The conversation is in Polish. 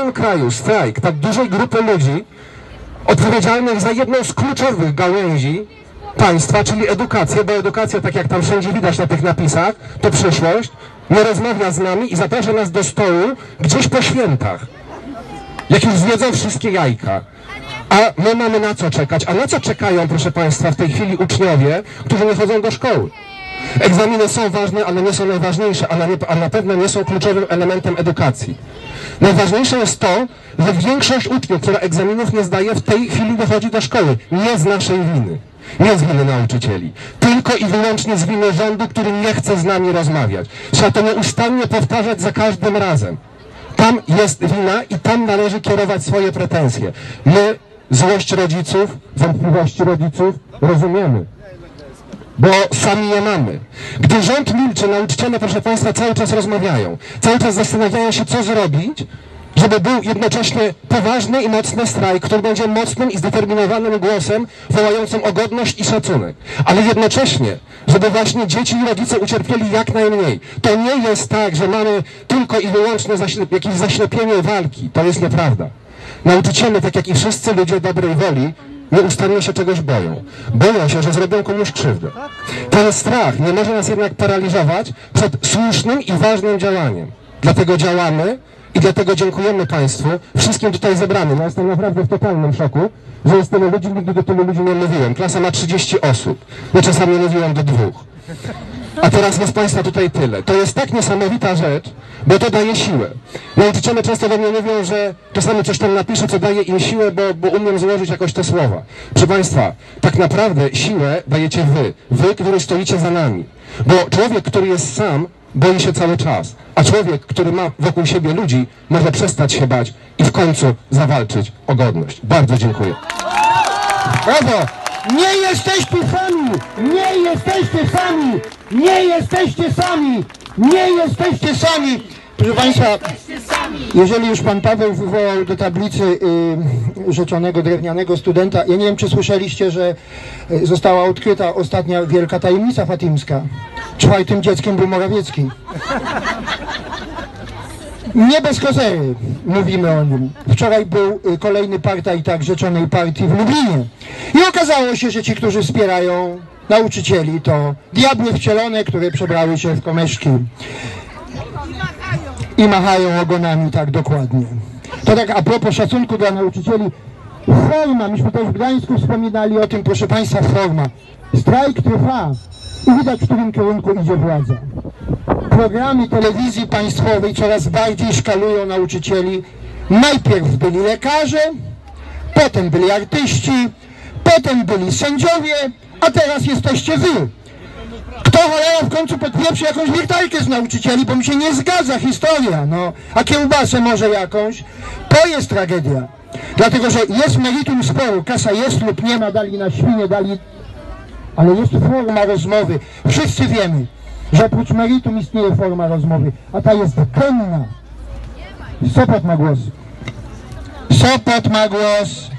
całym kraju strajk tak dużej grupy ludzi odpowiedzialnych za jedną z kluczowych gałęzi państwa, czyli edukację, bo edukacja, tak jak tam wszędzie widać na tych napisach, to przyszłość, nie rozmawia z nami i zaprasza nas do stołu gdzieś po świętach. Jak już zjedzą wszystkie jajka. A my mamy na co czekać? A na co czekają, proszę Państwa, w tej chwili uczniowie, którzy nie chodzą do szkoły? Egzaminy są ważne, ale nie są najważniejsze, a na, nie, na pewno nie są kluczowym elementem edukacji. Najważniejsze jest to, że większość uczniów, która egzaminów nie zdaje, w tej chwili dochodzi do szkoły. Nie z naszej winy. Nie z winy nauczycieli. Tylko i wyłącznie z winy rządu, który nie chce z nami rozmawiać. Trzeba to nieustannie powtarzać za każdym razem. Tam jest wina i tam należy kierować swoje pretensje. My złość rodziców, wątpliwości rodziców rozumiemy bo sami je mamy. Gdy rząd milczy, nauczyciele, proszę Państwa, cały czas rozmawiają. Cały czas zastanawiają się, co zrobić, żeby był jednocześnie poważny i mocny strajk, który będzie mocnym i zdeterminowanym głosem wołającym o godność i szacunek. Ale jednocześnie, żeby właśnie dzieci i rodzice ucierpieli jak najmniej. To nie jest tak, że mamy tylko i wyłącznie zaślep jakieś zaślepienie walki. To jest nieprawda. Nauczyciele, tak jak i wszyscy ludzie dobrej woli, nieustannie się czegoś boją. Boją się, że zrobią komuś krzywdę. Ten strach nie może nas jednak paraliżować przed słusznym i ważnym działaniem. Dlatego działamy i dlatego dziękujemy Państwu, wszystkim tutaj zebranym. Ja jestem naprawdę w totalnym szoku, że jest tyle ludzi, nigdy do tylu ludzi nie mówiłem. Klasa ma 30 osób. Ja czasami mówiłem do dwóch. A teraz jest Państwa tutaj tyle. To jest tak niesamowita rzecz, bo to daje siłę. Nauczyciele często do mnie mówią, że czasami coś tam napiszę, co daje im siłę, bo, bo umiem złożyć jakoś te słowa. Proszę Państwa, tak naprawdę siłę dajecie Wy. Wy, którzy stoicie za nami. Bo człowiek, który jest sam, boi się cały czas. A człowiek, który ma wokół siebie ludzi, może przestać się bać i w końcu zawalczyć o godność. Bardzo dziękuję. Brawo! Nie jesteście sami! Nie jesteście sami! Nie jesteście sami! Nie jesteście sami! Proszę Państwa, jeżeli już Pan Paweł wywołał do tablicy y, rzeczonego drewnianego studenta, ja nie wiem, czy słyszeliście, że y, została odkryta ostatnia wielka tajemnica fatimska. Czwartym dzieckiem był Morawiecki. Nie bez kozery mówimy o nim. Wczoraj był y, kolejny partaj tak rzeczonej partii w Lublinie. I okazało się, że ci, którzy wspierają nauczycieli, to diabły wcielone, które przebrały się w komeszki i machają ogonami tak dokładnie. To tak a propos szacunku dla nauczycieli. Forma, myśmy też w Gdańsku wspominali o tym, proszę Państwa, forma. Strajk trwa i widać, w którym kierunku idzie władza. Programy telewizji państwowej coraz bardziej szkalują nauczycieli. Najpierw byli lekarze, potem byli artyści, potem byli sędziowie, a teraz jesteście wy. Kto cholera w końcu podpieprzy jakąś wiertarkę z nauczycieli, bo mi się nie zgadza historia, no. A kiełbasę może jakąś? To jest tragedia. Dlatego, że jest meritum sporu, kasa jest lub nie ma, dali na świnie, dali... Ale jest forma rozmowy. Wszyscy wiemy, że oprócz meritum istnieje forma rozmowy, a ta jest kenna. Sopot ma głos. Sopot ma głos.